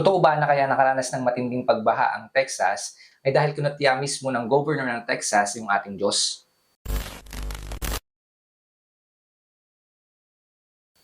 Totoo ba na kaya nakaranas ng matinding pagbaha ang Texas ay dahil kinutya mismo ng governor ng Texas yung ating Diyos?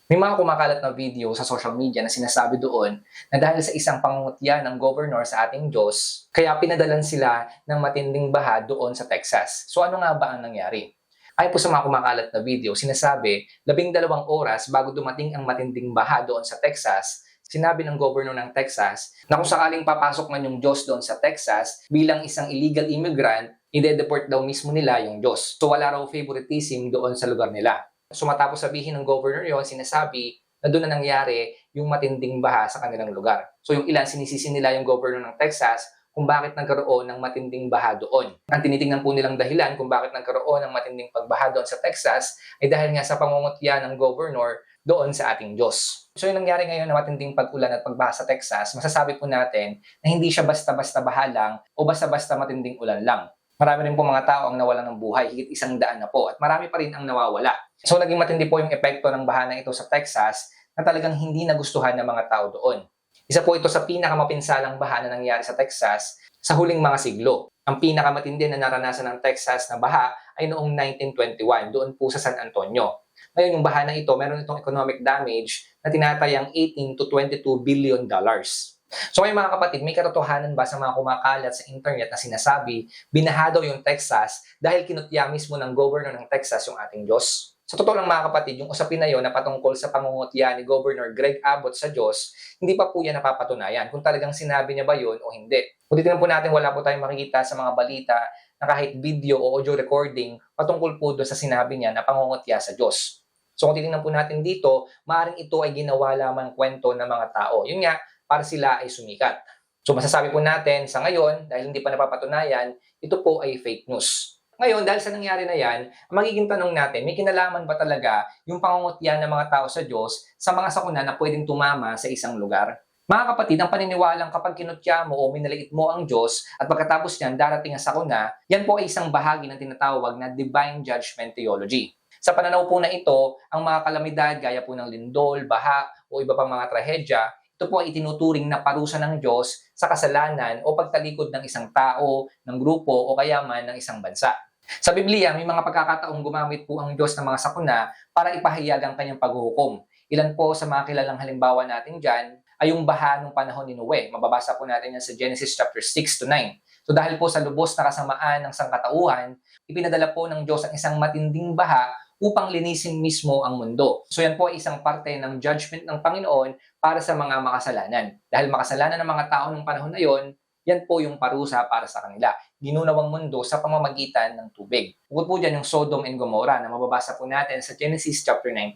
May mga kumakalat na video sa social media na sinasabi doon na dahil sa isang pangungutya ng governor sa ating Diyos, kaya pinadalan sila ng matinding baha doon sa Texas. So ano nga ba ang nangyari? Ayon po sa mga kumakalat na video, sinasabi, labing dalawang oras bago dumating ang matinding baha doon sa Texas, sinabi ng governor ng Texas na kung sakaling papasok man yung Diyos doon sa Texas bilang isang illegal immigrant, ide-deport daw mismo nila yung Diyos. So wala raw favoritism doon sa lugar nila. So matapos sabihin ng governor yon sinasabi na doon na nangyari yung matinding baha sa kanilang lugar. So yung ilan sinisisi nila yung governor ng Texas kung bakit nagkaroon ng matinding baha doon. Ang tinitingnan po nilang dahilan kung bakit nagkaroon ng matinding pagbaha doon sa Texas ay dahil nga sa pangungutya ng governor doon sa ating Diyos. So yung nangyari ngayon na matinding pag-ulan at pagbaha sa Texas, masasabi po natin na hindi siya basta-basta baha lang o basta-basta matinding ulan lang. Marami rin po mga tao ang nawalan ng buhay, higit isang daan na po, at marami pa rin ang nawawala. So naging matindi po yung epekto ng baha na ito sa Texas na talagang hindi nagustuhan ng mga tao doon. Isa po ito sa pinakamapinsalang baha na nangyari sa Texas sa huling mga siglo. Ang pinakamatindi na naranasan ng Texas na baha ay noong 1921, doon po sa San Antonio. Ngayon, yung baha na ito, meron itong economic damage na tinatayang 18 to 22 billion dollars. So ngayon mga kapatid, may katotohanan ba sa mga kumakalat sa internet na sinasabi, binaha yung Texas dahil kinutya mismo ng governor ng Texas yung ating Diyos? Sa totoo lang mga kapatid, yung usapin na yon na patungkol sa pangungutya ni Governor Greg Abbott sa Diyos, hindi pa po yan napapatunayan kung talagang sinabi niya ba yun o hindi. Kung titignan po natin, wala po tayong makikita sa mga balita na kahit video o audio recording patungkol po doon sa sinabi niya na pangungutya sa Diyos. So kung titignan po natin dito, maaaring ito ay ginawa lamang kwento ng mga tao. Yun nga, para sila ay sumikat. So masasabi po natin sa ngayon, dahil hindi pa napapatunayan, ito po ay fake news. Ngayon, dahil sa nangyari na yan, ang magiging tanong natin, may kinalaman ba talaga yung pangungutya ng mga tao sa Diyos sa mga sakuna na pwedeng tumama sa isang lugar? Mga kapatid, ang paniniwalang kapag kinutya mo o minaliit mo ang Diyos at pagkatapos niyan darating ang sakuna, yan po ay isang bahagi ng tinatawag na Divine Judgment Theology. Sa pananaw po na ito, ang mga kalamidad gaya po ng lindol, baha o iba pang mga trahedya, ito po ay itinuturing na parusa ng Diyos sa kasalanan o pagtalikod ng isang tao, ng grupo o kaya man ng isang bansa. Sa Biblia, may mga pagkakataong gumamit po ang Diyos ng mga sakuna para ipahayag ang kanyang paghuhukom. Ilan po sa mga kilalang halimbawa natin dyan ay yung baha nung panahon ni Noe. Mababasa po natin yan sa Genesis chapter 6 to 9. So dahil po sa lubos na kasamaan ng sangkatauhan, ipinadala po ng Diyos ang isang matinding baha upang linisin mismo ang mundo. So yan po ay isang parte ng judgment ng Panginoon para sa mga makasalanan. Dahil makasalanan ng mga tao nung panahon na yon, yan po yung parusa para sa kanila. Ginunawang mundo sa pamamagitan ng tubig. Bukod po dyan yung Sodom and Gomorrah na mababasa po natin sa Genesis chapter 19.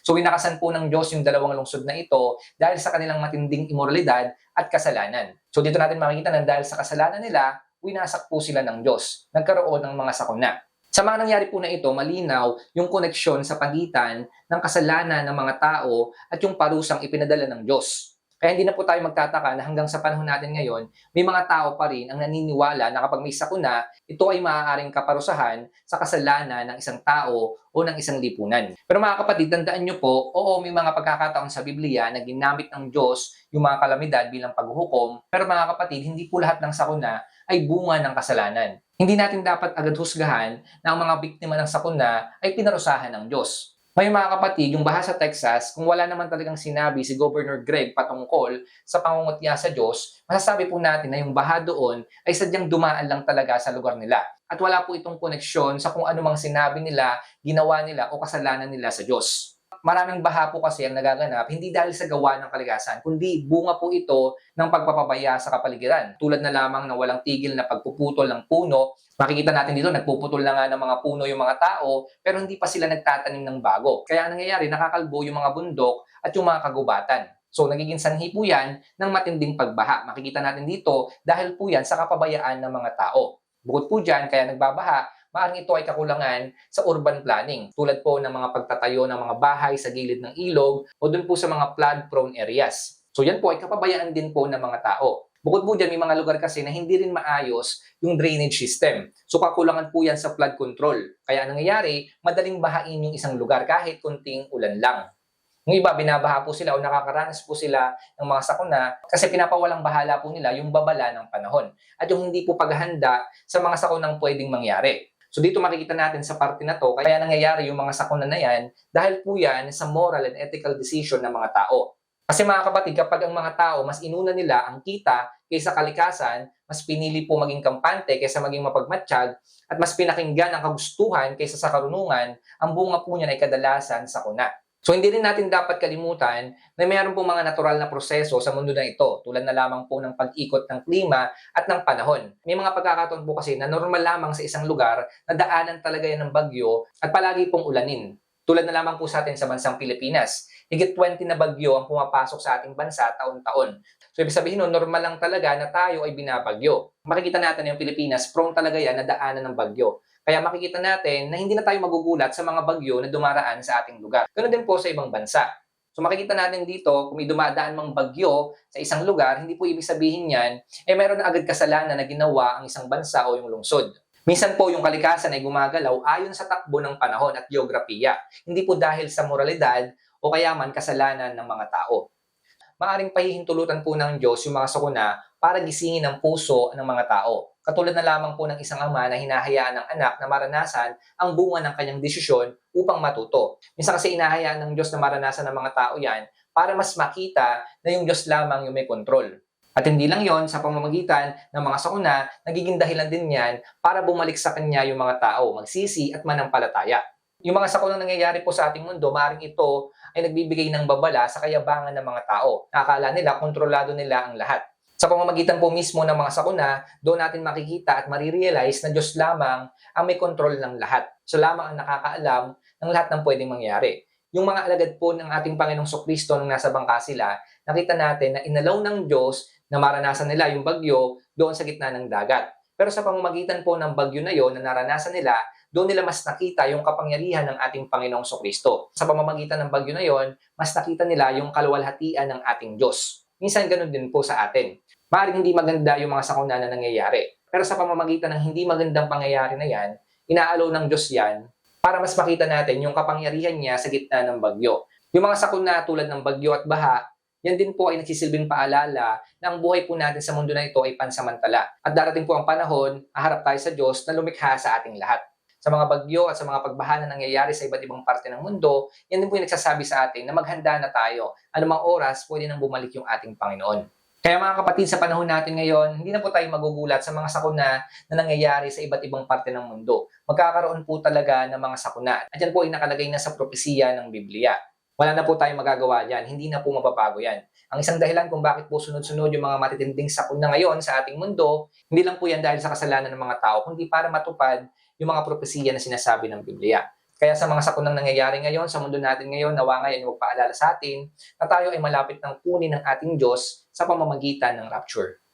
So winakasan po ng Diyos yung dalawang lungsod na ito dahil sa kanilang matinding imoralidad at kasalanan. So dito natin makikita na dahil sa kasalanan nila, winasak po sila ng Diyos. Nagkaroon ng mga sakuna. Sa mga nangyari po na ito, malinaw yung koneksyon sa pagitan ng kasalanan ng mga tao at yung parusang ipinadala ng Diyos. Kaya hindi na po tayo magtataka na hanggang sa panahon natin ngayon, may mga tao pa rin ang naniniwala na kapag may sakuna, ito ay maaaring kaparusahan sa kasalanan ng isang tao o ng isang lipunan. Pero mga kapatid, tandaan nyo po, oo, may mga pagkakataon sa Biblia na ginamit ng Diyos yung mga kalamidad bilang paghuhukom. Pero mga kapatid, hindi po lahat ng sakuna ay bunga ng kasalanan. Hindi natin dapat agad husgahan na ang mga biktima ng sakuna ay pinarusahan ng Diyos. May mga kapatid, yung baha sa Texas, kung wala naman talagang sinabi si Governor Greg patungkol sa pangungutya sa Diyos, masasabi po natin na yung baha doon ay sadyang dumaan lang talaga sa lugar nila. At wala po itong koneksyon sa kung anumang sinabi nila, ginawa nila o kasalanan nila sa Diyos. Maraming baha po kasi ang nagaganap hindi dahil sa gawa ng kalikasan, kundi bunga po ito ng pagpapabaya sa kapaligiran. Tulad na lamang na walang tigil na pagpuputol ng puno, makikita natin dito, nagpuputol na nga ng mga puno yung mga tao, pero hindi pa sila nagtatanim ng bago. Kaya ang nangyayari, nakakalbo yung mga bundok at yung mga kagubatan. So, nagiging sanhi po yan ng matinding pagbaha. Makikita natin dito dahil po yan sa kapabayaan ng mga tao. Bukod po dyan, kaya nagbabaha, maaaring ito ay kakulangan sa urban planning. Tulad po ng mga pagtatayo ng mga bahay sa gilid ng ilog o dun po sa mga flood-prone areas. So yan po ay kapabayaan din po ng mga tao. Bukod po dyan, may mga lugar kasi na hindi rin maayos yung drainage system. So kakulangan po yan sa flood control. Kaya ang nangyayari, madaling bahain yung isang lugar kahit kunting ulan lang. Yung iba, binabaha po sila o nakakaranas po sila ng mga sakuna kasi pinapawalang bahala po nila yung babala ng panahon at yung hindi po paghahanda sa mga sakunang pwedeng mangyari. So dito makikita natin sa parte na to, kaya nangyayari yung mga sakuna na yan dahil po yan sa moral and ethical decision ng mga tao. Kasi mga kapatid, kapag ang mga tao mas inuna nila ang kita kaysa kalikasan, mas pinili po maging kampante kaysa maging mapagmatsyag, at mas pinakinggan ang kagustuhan kaysa sa karunungan, ang bunga po niyan ay kadalasan sakuna. So hindi rin natin dapat kalimutan na mayroon pong mga natural na proseso sa mundo na ito, tulad na lamang po ng pag-ikot ng klima at ng panahon. May mga pagkakataon po kasi na normal lamang sa isang lugar na daanan talaga yan ng bagyo at palagi pong ulanin. Tulad na lamang po sa atin sa bansang Pilipinas. Higit 20 na bagyo ang pumapasok sa ating bansa taon-taon. So ibig sabihin nun, normal lang talaga na tayo ay binabagyo. Makikita natin na yung Pilipinas, prone talaga yan na daanan ng bagyo. Kaya makikita natin na hindi na tayo magugulat sa mga bagyo na dumaraan sa ating lugar. Ganun din po sa ibang bansa. So makikita natin dito, kung may dumadaan mang bagyo sa isang lugar, hindi po ibig sabihin yan, eh meron na agad kasalanan na ginawa ang isang bansa o yung lungsod. Minsan po yung kalikasan ay gumagalaw ayon sa takbo ng panahon at geografiya, hindi po dahil sa moralidad o kaya man kasalanan ng mga tao. Maaring pahihintulutan po ng Diyos yung mga sakuna para gisingin ang puso ng mga tao. Katulad na lamang po ng isang ama na hinahayaan ng anak na maranasan ang bunga ng kanyang desisyon upang matuto. Minsan kasi inahayaan ng Diyos na maranasan ng mga tao yan para mas makita na yung Diyos lamang yung may kontrol. At hindi lang yon sa pamamagitan ng mga sakuna, nagiging dahilan din yan para bumalik sa Kanya yung mga tao, magsisi at manampalataya. Yung mga sakunang nangyayari po sa ating mundo, maaaring ito ay nagbibigay ng babala sa kayabangan ng mga tao. Nakakala nila, kontrolado nila ang lahat. Sa pamamagitan po mismo ng mga sakuna, doon natin makikita at marirealize na Diyos lamang ang may kontrol ng lahat. Siya lamang ang nakakaalam ng lahat ng pwedeng mangyari. Yung mga alagad po ng ating Panginoong Sokristo nung nasa bangka sila, nakita natin na inalaw ng Diyos na maranasan nila yung bagyo doon sa gitna ng dagat. Pero sa pamamagitan po ng bagyo na yon na naranasan nila, doon nila mas nakita yung kapangyarihan ng ating Panginoong Sokristo. Sa pamamagitan ng bagyo na yon, mas nakita nila yung kaluwalhatian ng ating Diyos. Minsan ganun din po sa atin. Maaaring hindi maganda yung mga sakuna na nangyayari. Pero sa pamamagitan ng hindi magandang pangyayari na yan, inaalaw ng Diyos yan para mas makita natin yung kapangyarihan niya sa gitna ng bagyo. Yung mga sakuna tulad ng bagyo at baha, yan din po ay nagsisilbing paalala na ang buhay po natin sa mundo na ito ay pansamantala. At darating po ang panahon, aharap tayo sa Diyos na lumikha sa ating lahat. Sa mga bagyo at sa mga pagbaha na nangyayari sa iba't ibang parte ng mundo, yan din po yung nagsasabi sa atin na maghanda na tayo. Anumang oras, pwede nang bumalik yung ating Panginoon. Kaya mga kapatid, sa panahon natin ngayon, hindi na po tayo magugulat sa mga sakuna na nangyayari sa iba't ibang parte ng mundo. Magkakaroon po talaga ng mga sakuna. At yan po ay nakalagay na sa propesiya ng Biblia. Wala na po tayong magagawa dyan. Hindi na po mababago yan. Ang isang dahilan kung bakit po sunod-sunod yung mga matitinding sakuna ngayon sa ating mundo, hindi lang po yan dahil sa kasalanan ng mga tao, kundi para matupad yung mga propesiya na sinasabi ng Biblia. Kaya sa mga sakunang nangyayari ngayon sa mundo natin ngayon, nawa ngayon magpaalala sa atin na tayo ay malapit ng kunin ng ating Diyos sa pamamagitan ng rapture.